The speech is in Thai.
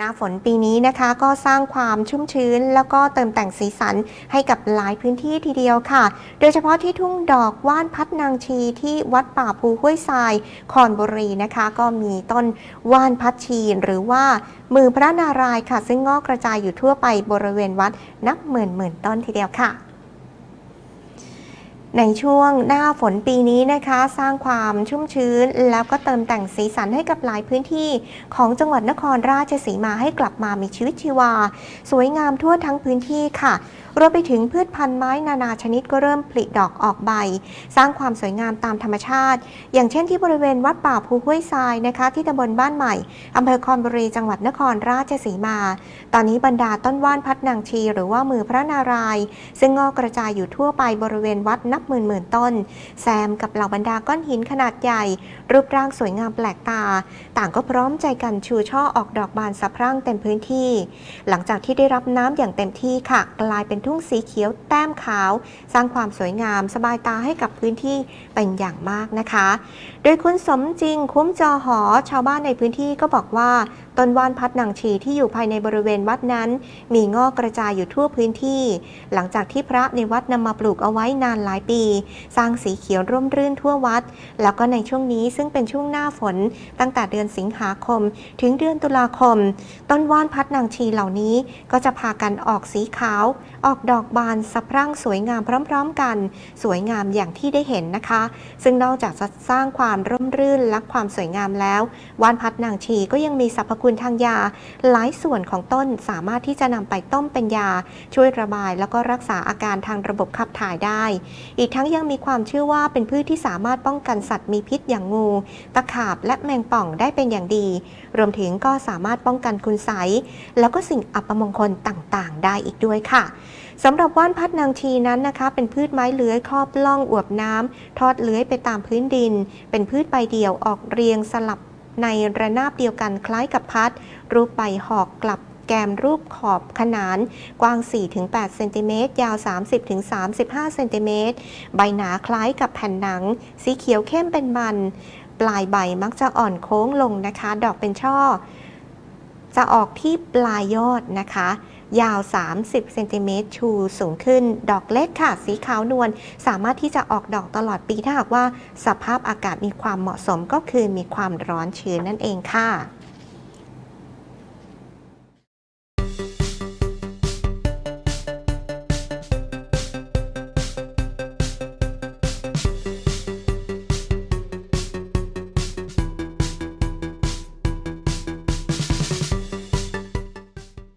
หน้าฝนปีนี้นะคะก็สร้างความชุ่มชื้น แล้วก็เติมแต่งสีสันให้กับหลายพื้นที่ทีเดียวค่ะ โดยเฉพาะที่ทุ่งดอกว่านพัดนางชีที่วัดป่าภูห้วยทรายคอนบุรีนะคะ ก็มีต้นว่านพัดชีหรือว่ามือพระนารายค่ะ ซึ่งงอกกระจายอยู่ทั่วไปบริเวณวัดนับหมื่นหมื่นต้นทีเดียวค่ะ ในช่วงหน้าฝนปีนี้นะคะ สร้างความชุ่มชื้น แล้วก็เติมแต่งสีสันให้กับหลายพื้นที่ของจังหวัดนครราชสีมาให้กลับมามีชีวิตชีวา สวยงามทั่วทั้งพื้นที่ค่ะรวมไปถึงพืชพันธุ์ไม้นานาชนิดก็เริ่มผลิดอกออกใบ สร้างความสวยงามตามธรรมชาติ อย่างเช่นที่บริเวณวัดป่าภูห้วยทรายนะคะ ที่ตำบลบ้านใหม่อำเภอคอนบุรีจังหวัดนครราชสีมา ตอนนี้บรรดาต้นว่านพัดนางชี หรือว่ามือพระนารายณ์ซึ่งงอกกระจายอยู่ทั่วไปบริเวณวัดนับหมื่นหมื่นต้น แซมกับเหล่าบรรดาก้อนหินขนาดใหญ่ รูปร่างสวยงามแปลกตา ต่างก็พร้อมใจกันชูช่อออกดอกบานสะพรั่งเต็มพื้นที่ หลังจากที่ได้รับน้ำอย่างเต็มที่ค่ะ กลายเป็นทุ่งสีเขียวแต้มขาว สร้างความสวยงามสบายตาให้กับพื้นที่เป็นอย่างมากนะคะ โดยคุณสมจริงคุ้มจอหอชาวบ้านในพื้นที่ก็บอกว่าต้นว่านพัดนางชีที่อยู่ภายในบริเวณวัดนั้น มีงอกกระจายอยู่ทั่วพื้นที่ หลังจากที่พระในวัดนำมาปลูกเอาไว้นานหลายปีสร้างสีเขียวร่มรื่นทั่ววัด แล้วก็ในช่วงนี้ซึ่งเป็นช่วงหน้าฝนตั้งแต่เดือนสิงหาคม ถึงเดือนตุลาคม ต้นว่านพัดนางชีเหล่านี้ก็จะพากันออกสีขาว ออกดอกบานสะพรั่งสวยงามพร้อม ๆ กัน สวยงามอย่างที่ได้เห็นนะคะ ซึ่งนอกจากจะสร้างความร่มรื่นและความสวยงามแล้วว่านพัดนางชีก็ยังมีสรรพคุณทางยา หลายส่วนของต้นสามารถที่จะนำไปต้มเป็นยา ช่วยระบายแล้วก็รักษาอาการทางระบบขับถ่ายได้อีกทั้งยังมีความเชื่อว่าเป็นพืชที่สามารถป้องกันสัตว์มีพิษอย่างงู ตะขาบและแมงป่องได้เป็นอย่างดี รวมถึงก็สามารถป้องกันคุณไสแล้วก็สิ่งอัปมงคลต่างๆ ได้อีกด้วยค่ะสำหรับว่านพัดนางชีนั้นนะคะ เป็นพืชไม้เลื้อยครอบล่องอวบน้ำทอดเลื้อยไปตามพื้นดิน เป็นพืชใบเดี่ยวออกเรียงสลับในระนาบเดียวกันคล้ายกับพัด รูปใบหอกกลับ แกมรูปขอบขนานกว้าง 4-8 เซนติเมตรยาว 30-35 เซนติเมตรใบหนาคล้ายกับแผ่นหนัง สีเขียวเข้มเป็นมัน ปลายใบมักจะอ่อนโค้งลงนะคะ ดอกเป็นช่อ จะออกที่ปลายยอดนะคะยาว 30 เซนติเมตร ชูสูงขึ้น ดอกเล็กค่ะ สีขาวนวล สามารถที่จะออกดอกตลอดปี ถ้าหากว่าสภาพอากาศมีความเหมาะสมก็คือมีความร้อนชื้นนั่นเองค่ะ